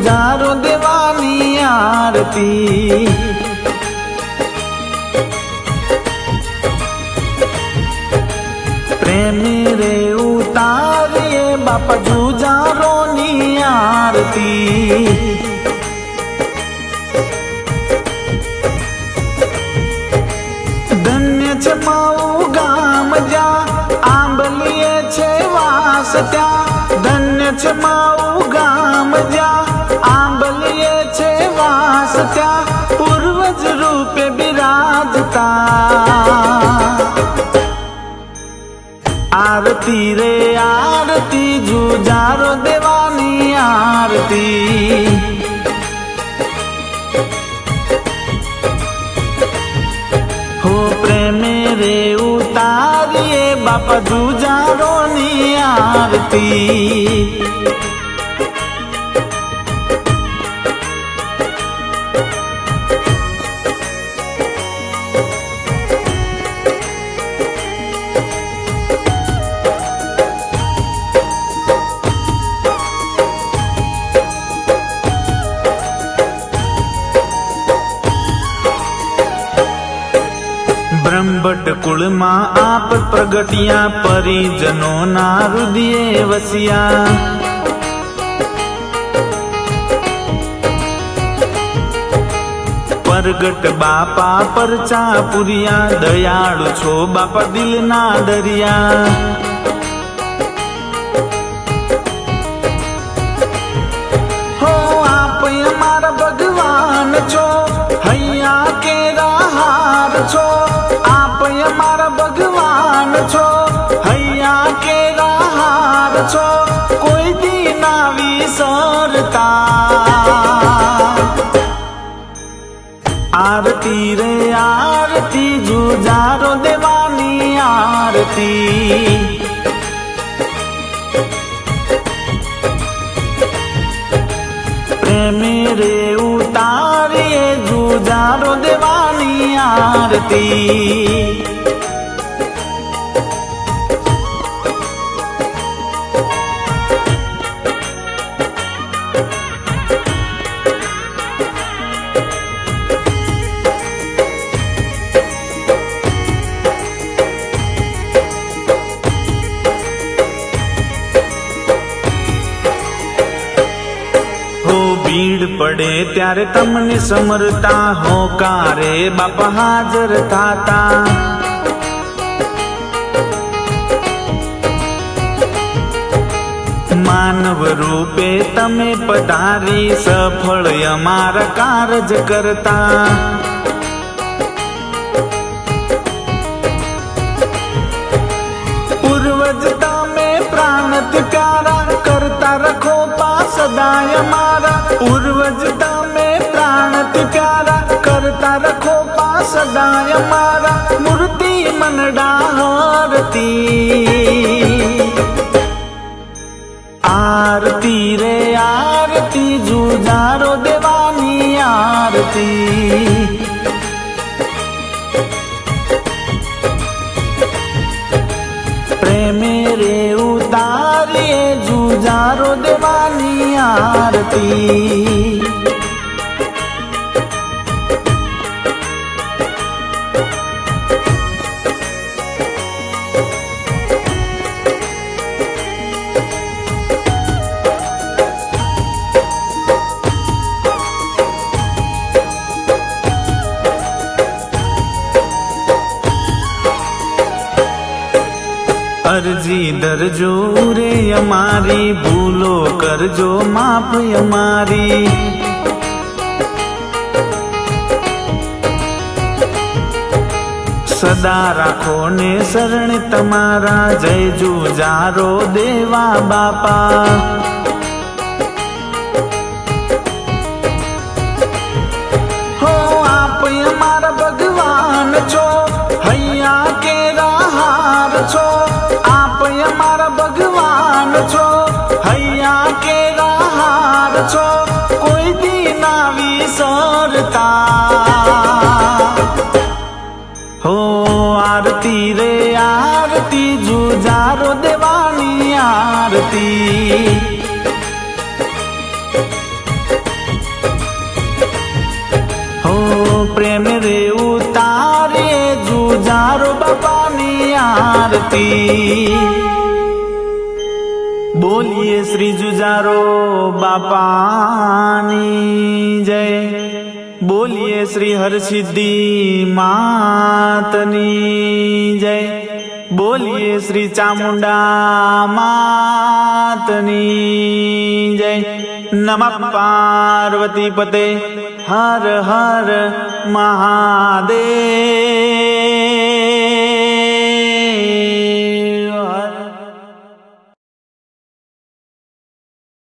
જુજારો દેવાની આરતી. પ્રેમી રે ઉતારીએ બાપા જુજારોની આરતી. ધન્ય છે માવું ગામ જ્યાં આંબલીએ છે વાસ ત્યાં. ધન્ય છે માવું આરતી રે આરતી જુજારો દેવાની આરતી. હો પ્રેમે રે ઉતારીએ બાપા જુજારોની આરતી. બ્રહ્મભટ્ટ કુળમાં આપ પ્રગટિયા પરિજનો ના રુદિયે વસ્યા. પરગટ બાપા પરચા પુરિયા, દયાળુ છો બાપા દિલના દરિયા. આરતી રે આરતી જુજારો દેવાની આરતી. પ્રેમે રે ઉતારીએ જુજારો દેવાની આરતી. પડે ત્યારે તમને સમરતા હો કારે બાપા હાજર થાતા. માનવ રૂપે તમે પધારી સફળ અમારા કારજ કરતા. પૂર્વજ તમે પ્રાણ પા સદાય મારા પૂર્વજ તમે પ્રાણ પ્યારા કરતા રખો પા સદાય મારા મૂર્તિ મનડા હરતી દેવાની અરજી ધરજો રે અમારી, ભૂલો કરજો, માફ અમારી. સદા રાખો ને શરણ તમારા, જય જુજારો દેવા બાપા. વિસરતા હો આરતી રે આરતી જુજારો દેવાની આરતી પ્રેમ રે ઉતારે જુજારો બાપાની આરતી બોલીએ શ્રી જુજારો બાપાની જય. બોલીએ શ્રી હરસિદ્ધિ માતની જય. બોલીએ શ્રી ચામુંડા માતની જય. નમ પાર્વતી પતે. હર હર મહાદેવ.